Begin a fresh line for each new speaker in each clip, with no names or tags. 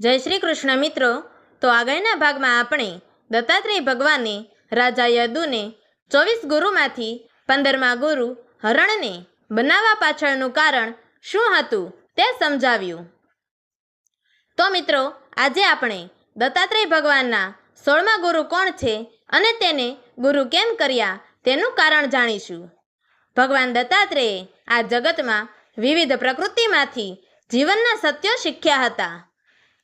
જય શ્રી કૃષ્ણ મિત્રો. તો આગળના ભાગમાં આપણે દત્તાત્રેય ભગવાને રાજા યદુને, ચોવીસ ગુરુમાંથી પંદરમા ગુરુ હરણને બનાવવા પાછળનું કારણ શું હતું તે સમજાવ્યું. તો મિત્રો, આજે આપણે દત્તાત્રેય ભગવાનના સોળમા ગુરુ કોણ છે અને તેને ગુરુ કેમ કર્યા તેનું કારણ જાણીશું. ભગવાન દત્તાત્રેયે આ જગતમાં વિવિધ પ્રકૃતિમાંથી જીવનના સત્યો શીખ્યા હતા.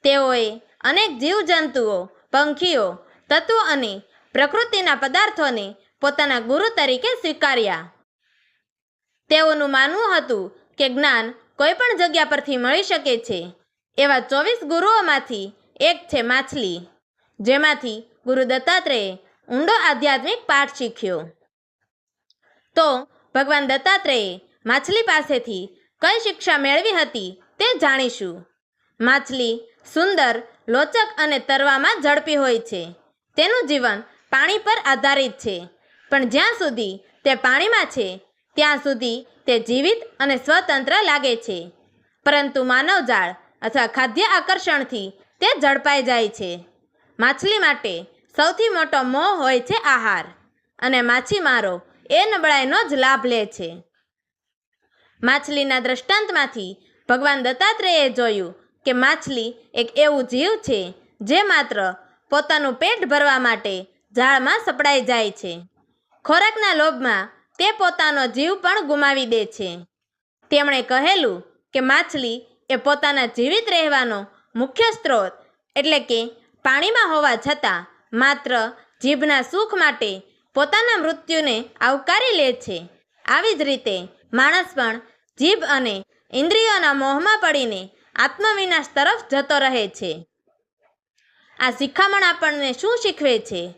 તેઓએ અનેક જીવજંતુઓ, પંખીઓ, તત્વો અને પ્રકૃતિના પદાર્થોને પોતાના ગુરુ તરીકે સ્વીકાર્યા. તેઓનું માનવું હતું કે જ્ઞાન કોઈ પણ જગ્યા પરથી મળી શકે છે. એવા ચોવીસ ગુરુઓમાંથી એક છે માછલી, જેમાંથી ગુરુ દત્તાત્રેયે ઊંડો આધ્યાત્મિક પાઠ શીખ્યો. તો ભગવાન દત્તાત્રેયે માછલી પાસેથી કઈ શિક્ષા મેળવી હતી તે જાણીશું. માછલી સુંદર, લોચક અને તરવામાં ઝડપી હોય છે. તેનું જીવન પાણી પર આધારિત છે. પણ જ્યાં સુધી તે પાણીમાં છે, ત્યાં સુધી તે જીવિત અને સ્વતંત્ર લાગે છે. પરંતુ માનવજાળ અથવા ખાદ્ય આકર્ષણથી તે ઝડપાઈ જાય છે. માછલી માટે સૌથી મોટો મોહ હોય છે આહાર અને માછીમારો એ નબળાઈનો જ લાભ લે છે. માછલીના દ્રષ્ટાંતમાંથી ભગવાન દત્તાત્રેયે જોયું કે માછલી એક એવું જીવ છે જે માત્ર પોતાનું પેટ ભરવા માટે ઝાડમાં સપડાઈ જાય છે. ખોરાકના લોભમાં તે પોતાનો જીવ પણ ગુમાવી દે છે. તેમણે કહેલું કે માછલી એ પોતાના જીવિત રહેવાનો મુખ્ય સ્ત્રોત એટલે કે પાણીમાં હોવા છતાં માત્ર જીભના સુખ માટે પોતાના મૃત્યુને આવકારી લે છે. આવી જ રીતે માણસ પણ જીભ અને ઇન્દ્રિયોના મોહમાં પડીને આત્મવિનાશ તરફ જતો રહે છે. આ શિખામણ આપણને શું શીખવે છે?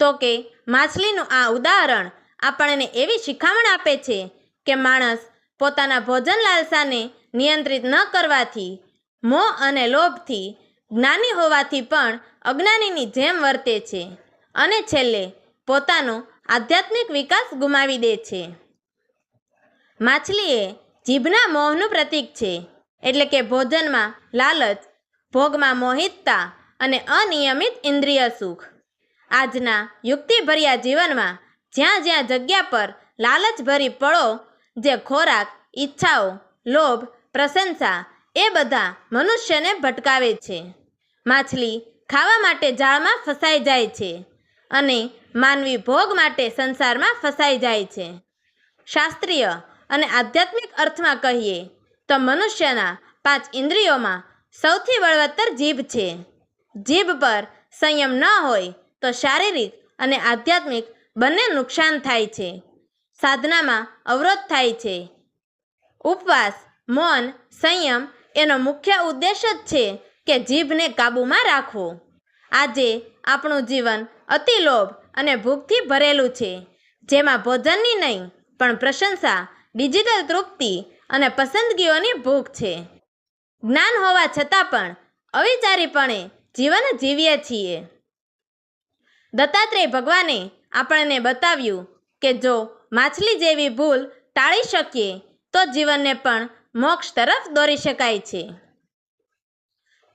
તો કે માછલીનું આ ઉદાહરણ આપણને એવી શિખામણ આપે છે કે માણસ પોતાના ભોજન લાલસાને નિયંત્રિત ન કરવાથી, મોહ અને લોભથી જ્ઞાની હોવાથી પણ અજ્ઞાનીની જેમ વર્તે છે અને છેલ્લે પોતાનો આધ્યાત્મિક વિકાસ ગુમાવી દે છે. માછલી એ જીભના મોહનું પ્રતીક છે. એટલે કે ભોજનમાં લાલચ, ભોગમાં મોહિતતા અને અનિયમિત ઇન્દ્રિય સુખ. આજના યુક્તિભર્યા જીવનમાં જ્યાં જ્યાં જગ્યા પર લાલચભરી પળો, જે ખોરાક, ઈચ્છાઓ, લોભ, પ્રશંસા, એ બધા મનુષ્યને ભટકાવે છે. માછલી ખાવા માટે જાળમાં ફસાઈ જાય છે અને માનવી ભોગ માટે સંસારમાં ફસાઈ જાય છે. શાસ્ત્રીય અને આધ્યાત્મિક અર્થમાં કહીએ તો મનુષ્યના પાંચ ઇન્દ્રિયોમાં સૌથી બળવત્તર જીભ છે. જીભ પર સંયમ ન હોય તો શારીરિક અને આધ્યાત્મિક બંને નુકસાન થાય છે. સાધનામાં અવરોધ થાય છે. ઉપવાસ, મૌન, સંયમ એનો મુખ્ય ઉદ્દેશ જ છે કે જીભને કાબૂમાં રાખવો. આજે આપણું જીવન અતિ લોભ અને ભૂખથી ભરેલું છે. જેમાં ભોજનની નહીં, પણ પ્રશંસા, ડિજિટલ તૃપ્તિ અને પસંદગીઓની ભૂખ છે. જ્ઞાન હોવા છતાં પણ અવિચારીપણે જીવન જીવીએ છીએ. દત્તાત્રેય ભગવાને આપણને બતાવ્યું કે જો માછલી જેવી ભૂલ ટાળી શકીએ, તો જીવનને પણ મોક્ષ તરફ દોરી શકાય છે.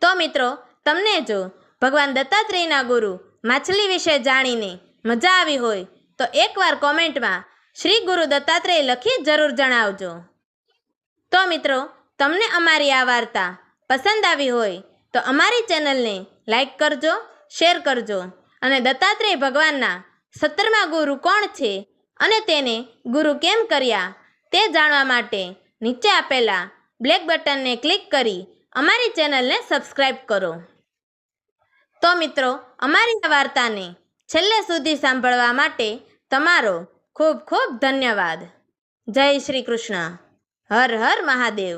તો મિત્રો, તમને જો ભગવાન દત્તાત્રેયના ગુરુ માછલી વિશે જાણીને મજા આવી હોય, તો એકવાર કોમેન્ટમાં શ્રી ગુરુ દત્તાત્રેય લખી જરૂર જણાવજો. તો મિત્રો, તમને અમારી આ વાર્તા પસંદ આવી હોય તો અમારી ચેનલને લાઈક કરજો, શેર કરજો અને દત્તાત્રેય ભગવાનના સત્તરમા ગુરુ કોણ છે અને તેને ગુરુ કેમ કર્યા તે જાણવા માટે નીચે આપેલા બ્લેક બટનને ક્લિક કરી અમારી ચેનલને સબસ્ક્રાઈબ કરો. તો મિત્રો, અમારી આ વાર્તાને છેલ્લે સુધી સાંભળવા માટે તમારો ખૂબ ખૂબ ધન્યવાદ. જય શ્રી કૃષ્ણ. હર હર મહાદેવ.